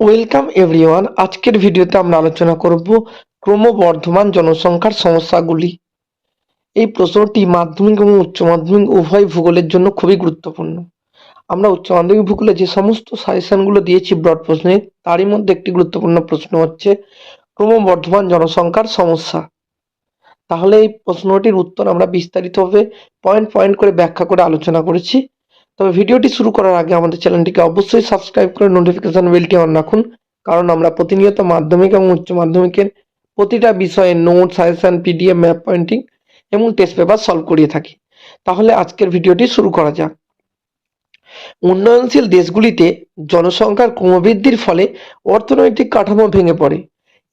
Welcome everyone আজকের ভিডিওতে আমরা আলোচনা করব ক্রমবর্ধমান জনসংখ্যার সমস্যাগুলি। এই প্রশ্নটি মাধ্যমিক এবং উচ্চ মাধ্যমিক উভয় ভূগোলের জন্য খুবই গুরুত্বপূর্ণ। আমরা উচ্চ মাধ্যমিক ভূগোলে যে সমস্ত সাজেশনগুলো দিয়েছি ব্রড প্রশ্নে, তারই মধ্যে একটি গুরুত্বপূর্ণ প্রশ্ন হচ্ছে ক্রমবর্ধমান জনসংখ্যার সমস্যা। তাহলে এই প্রশ্নটির উত্তর আমরা বিস্তারিতভাবে পয়েন্ট পয়েন্ট করে ব্যাখ্যা করে আলোচনা করেছি। তবে ভিডিওটি শুরু করার আগে আমাদের চ্যানেলটিকে অবশ্যই সাবস্ক্রাইব করে নোটিফিকেশন বেলটি অন রাখুন, কারণ আমরা প্রতিনিয়ত মাধ্যমিক এবং উচ্চ মাধ্যমিকের প্রতিটা বিষয়ে note suggestion PDF map pointing এবং টেস্ট পেপার সলভ করিয়ে থাকি। তাহলে আজকের ভিডিওটি শুরু করা যাক। উন্নয়নশীল দেশগুলিতে জনসংখ্যার ক্রমবৃদ্ধির ফলে অর্থনৈতিক কাঠামো ভেঙে পড়ে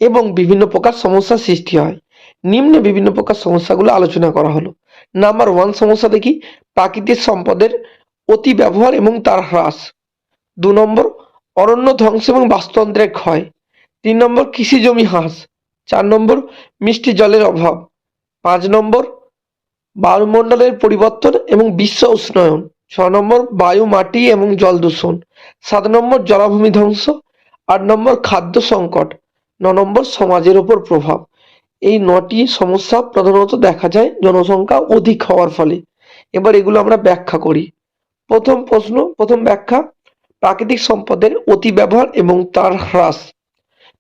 এবং বিভিন্ন প্রকার সমস্যার সৃষ্টি হয়। নিম্নে বিভিন্ন প্রকার সমস্যাগুলো আলোচনা করা হলো। নাম্বার ওয়ান সমস্যা দেখি, প্রাকৃতিক সম্পদের অতি ব্যবহার এবং তার হ্রাস। দু নম্বর, অরণ্য ধ্বংস এবং বাস্তুতন্ত্রের ক্ষয় তিন নম্বর, কৃষি জমি হ্রাস। চার নম্বর, মিষ্টি জলের অভাব। পাঁচ নম্বর, বায়ুমণ্ডলের পরিবর্তন এবং বিশ্ব উষ্ণায়ন। ছ নম্বর, বায়ু, মাটি এবং জল দূষণ। সাত নম্বর, জলাভূমি ধ্বংস। আট নম্বর, খাদ্য সংকট। ন নম্বর, সমাজের ওপর প্রভাব। এই নটি সমস্যা প্রধানত দেখা যায় জনসংখ্যা অধিক হওয়ার ফলে। এবার এগুলো আমরা ব্যাখ্যা করি। প্রথম প্রশ্ন, প্রথম ব্যাখ্যা, প্রাকৃতিক সম্পদের অতি ব্যবহার এবং তার হ্রাস।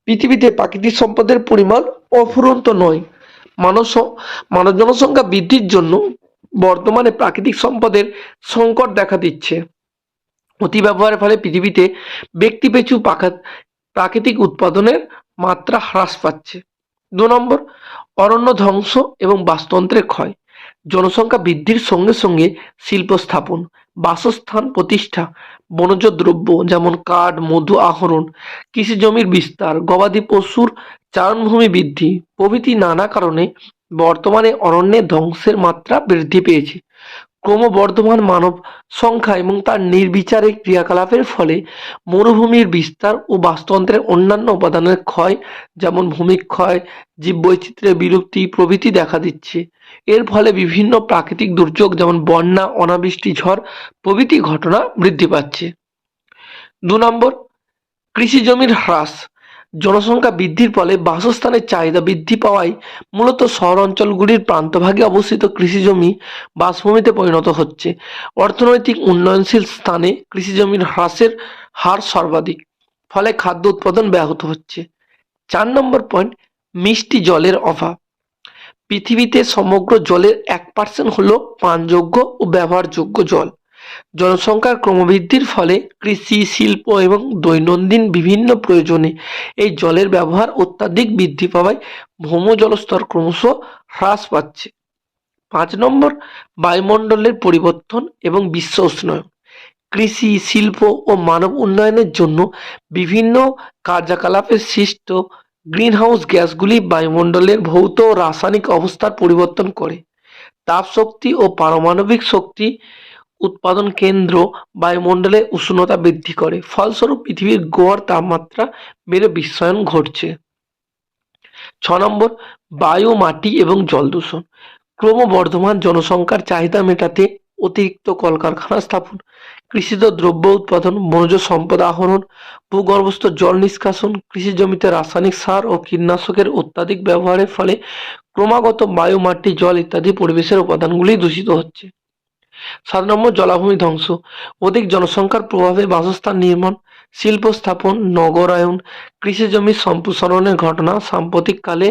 পৃথিবীতে প্রাকৃতিক সম্পদের পরিমাণ অফুরন্ত নয়। মানব স- মানব জনসংখ্যা বৃদ্ধির জন্য বর্তমানে প্রাকৃতিক সম্পদের সংকট দেখা দিচ্ছে। অতি ব্যবহারের ফলে পৃথিবীতে ব্যক্তিপিছু পাকা- প্রাকৃতিক উৎপাদনের মাত্রা হ্রাস পাচ্ছে। দু নম্বর, অরণ্য ধ্বংস এবং বাস্তুতন্ত্রের ক্ষয়। জনসংখ্যা বৃদ্ধির সঙ্গে সঙ্গে শিল্প স্থাপন। বাসস্থান প্রতিষ্ঠা বনজ দ্রব্য যেমন কাঠ, মধু, আহরণ কৃষি জমির বিস্তার, গবাদি পশুর চারণভূমি বৃদ্ধি, প্রভৃতি নানা কারণে বর্তমানে অরণ্যের ধ্বংসের মাত্রা বৃদ্ধি পেয়েছে। ক্রমবর্ধমান মানব সংখ্যা এবং তার নির্বিচারে ক্রিয়াকলাপের ফলে মরুভূমির বিস্তার ও বাস্তুতন্ত্রের অন্যান্য উপাদানের ক্ষয়, যেমন ভূমিক্ষয় জীববৈচিত্র্যের বিলুপ্তি প্রভৃতি দেখা দিচ্ছে। এর ফলে বিভিন্ন প্রাকৃতিক দুর্যোগ, যেমন বন্যা, অনাবৃষ্টি, ঝড় প্রভৃতি ঘটনা বৃদ্ধি পাচ্ছে। দু নম্বর, কৃষি জমির হ্রাস। জনসংখ্যা বৃদ্ধির ফলে বাসস্থানের চাহিদা বৃদ্ধি পাওয়ায় মূলত শহর অঞ্চলগুলির প্রান্তভাগে অবস্থিত কৃষি জমি বাসভূমিতে পরিণত হচ্ছে। অর্থনৈতিক উন্নয়নশীল স্থানে কৃষি জমির হ্রাসের হার সর্বাধিক, ফলে খাদ্য উৎপাদন ব্যাহত হচ্ছে। চার নম্বর পয়েন্ট, মিষ্টি জলের অভাব। পৃথিবীতে সমগ্র জলের এক পার্সেন্ট হল পানযোগ্য ও ব্যবহারযোগ্য জল। জনসংখ্যার ক্রমবৃদ্ধির ফলে কৃষি, শিল্প এবং দৈনন্দিন বিভিন্ন প্রয়োজনে এই জলের ব্যবহার অত্যাধিক বৃদ্ধি পাওয়ায় ভৌম জলস্তর ক্রমশ হ্রাস পাচ্ছে। পাঁচ নম্বর, বায়ুমণ্ডলের পরিবর্তন এবং বিশ্ব উষ্ণায়ন। কৃষি, শিল্প ও মানব উন্নয়নের জন্য বিভিন্ন কার্যকলাপের সৃষ্ট গ্রিনহাউস গ্যাসগুলি বায়ুমণ্ডলের ভৌত ও রাসায়নিক অবস্থার পরিবর্তন করে। তাপ শক্তি ও পারমাণবিক শক্তি উৎপাদন কেন্দ্র বায়ুমণ্ডলে উষ্ণতা বৃদ্ধি করে। ফলস্বরূপ পৃথিবীর গড় তাপমাত্রা বেড়ে বিশ্বায়ন ঘটছে। ছ নম্বর, বায়ু, মাটি এবং জল দূষণ। ক্রমবর্ধমান জনসংখ্যার চাহিদা মেটাতে অতিরিক্ত কলকারখানা স্থাপন, কৃষিজ দ্রব্য উৎপাদন বনজ সম্পদ আহরণ, ভূগর্ভস্থ জল নিষ্কাশন, কৃষি জমিতে রাসায়নিক সার ও কীটনাশকের অত্যাধিক ব্যবহারের ফলে ক্রমাগত বায়ু, মাটি, জল ইত্যাদি পরিবেশের উপাদানগুলি দূষিত হচ্ছে। সাত নম্বর জলাভূমি ধ্বংস। অধিক জনসংখ্যার প্রভাবে বাসস্থান নির্মাণ, শিল্প স্থাপন, নগরায়ন, কৃষি জমির সম্প্রসারণের ঘটনা সাম্প্রতিককালে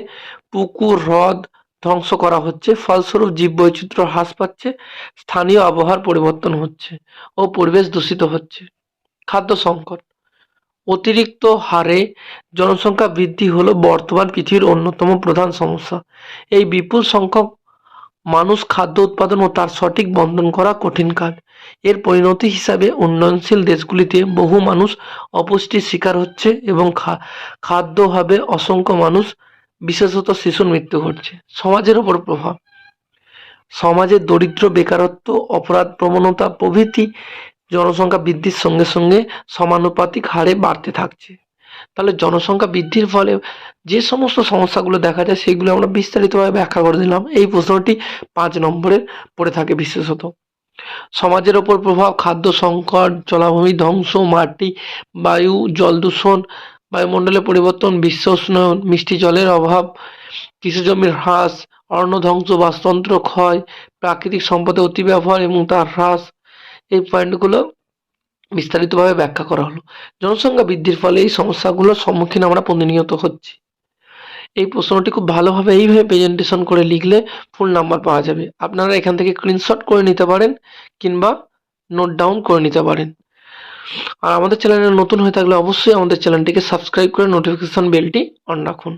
পুকুর, হ্রদ ধ্বংস করা হচ্ছে। ফলস্বরূপ জীববৈচিত্র্য হ্রাস পাচ্ছে, স্থানীয় আবহাওয়ার পরিবর্তন হচ্ছে ও পরিবেশ দূষিত হচ্ছে। খাদ্য সংকট। অতিরিক্ত হারে জনসংখ্যা বৃদ্ধি হলো বর্তমান পৃথিবীর অন্যতম প্রধান সমস্যা। এই বিপুল সংখ্যক মানুষ খাদ্য উৎপাদন ও তার সঠিক বন্টন করা কঠিন কাজ। এর পরিণতি হিসাবে উন্নয়নশীল দেশগুলিতে বহু মানুষ অপুষ্টির শিকার হচ্ছে এবং খাদ্য অভাবে অসংখ্য মানুষ, বিশেষত শিশুর মৃত্যু ঘটছে। সমাজের উপর প্রভাব। সমাজে দরিদ্র বেকারত্ব, অপরাধ প্রবণতা প্রভৃতি জনসংখ্যা বৃদ্ধির সঙ্গে সঙ্গে সমানুপাতিক হারে বাড়তে থাকছে। তাহলে জনসংখ্যা বৃদ্ধির ফলে যে সমস্ত সমস্যাগুলো দেখা যায়, সেগুলো আমরা বিস্তারিতভাবে ব্যাখ্যা করে দিলাম। এই প্রশ্নটি পাঁচ নম্বরের পড়ে থাকে বিশেষত। সমাজের ওপর প্রভাব, খাদ্য সংকট, জলাভূমি ধ্বংস, মাটি, বায়ু, জল দূষণ, বায়ুমণ্ডলের পরিবর্তন, বিশ্ব উষ্ণায়ন, মিষ্টি জলের অভাব কৃষিজমির হ্রাস, অরণ্য ধ্বংস, বাস্তুতন্ত্র ক্ষয়, প্রাকৃতিক সম্পদের অতিব্যবহার এবং তার হ্রাস। এই পয়েন্টগুলো বিস্তারিতভাবে ব্যাখ্যা করা হলো। জনসংখ্যা বৃদ্ধির ফলে এই সমস্যাগুলোর সম্মুখীন আমরা প্রতিনিয়ত হচ্ছি। এই প্রশ্নটি খুব ভালোভাবে এইভাবে প্রেজেন্টেশন করে লিখলে ফুল নাম্বার পাওয়া যাবে। আপনারা এখান থেকে স্ক্রিনশট করে নিতে পারেন কিংবা নোট ডাউন করে নিতে পারেন। আর আমাদের চ্যানেলে নতুন হয়ে থাকলে অবশ্যই আমাদের চ্যানেলটিকে সাবস্ক্রাইব করে নোটিফিকেশন বেলটি অন রাখুন।